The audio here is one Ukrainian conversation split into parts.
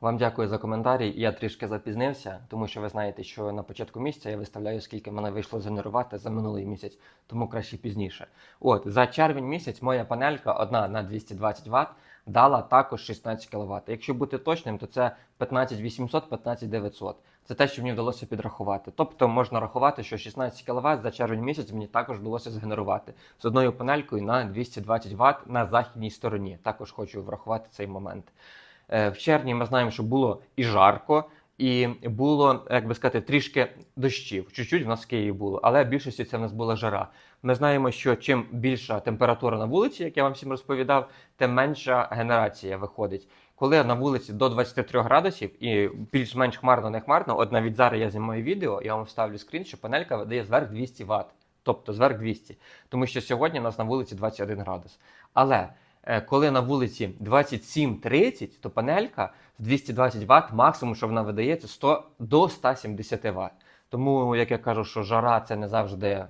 Вам дякую за коментарі. Я трішки запізнився, тому що ви знаєте, що на початку місяця я виставляю, скільки мене вийшло згенерувати за минулий місяць, тому краще пізніше. От за червень місяць моя панелька одна на 220 Вт дала також 16 кВт. Якщо бути точним, то це 15800, 15900. Це те, що мені вдалося підрахувати. Тобто можна рахувати, що 16 кВт за червень місяць мені також вдалося згенерувати з одною панелькою на 220 Вт на західній стороні. Також хочу врахувати цей момент. Е, В червні ми знаємо, що було і жарко, і було, як би сказати, трішки дощів. Чуть-чуть в нас в Києві було, але в більшості це в нас була жара. Ми знаємо, що чим більша температура на вулиці, як я вам всім розповідав, тим менша генерація виходить. Коли на вулиці до 23 градусів і більш-менш хмарно, не хмарно, от навіть зараз я знімаю відео, я вам вставлю скрін, що панелька видає зверх 200 Вт. Тобто зверх 200. Тому що сьогодні у нас на вулиці 21 градус. Але коли на вулиці 27-30, то панелька з 220 Вт, максимум, що вона видає, це 100 до 170 Вт. Тому, як я кажу, що жара це не завжди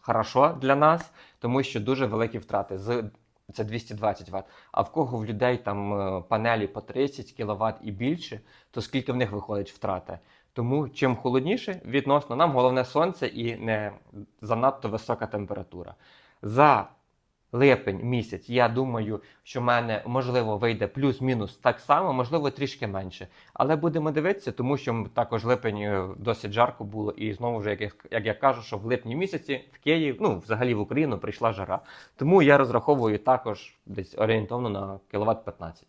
хорошо для нас, тому що дуже великі втрати. З це 220 Вт. А в кого в людей там е, панелі по 30 кВт і більше, то скільки в них виходить втрати? Тому чим холодніше, відносно нам головне сонце і не занадто висока температура. За липень місяць, я думаю, що в мене можливо вийде плюс-мінус так само, можливо, трішки менше. Але будемо дивитися, тому що також липень е, досить жарко було, і знову ж, як як я кажу, що в липні місяці в Київ, ну взагалі в Україну прийшла жара. Тому я розраховую також десь орієнтовно на кіловат 15.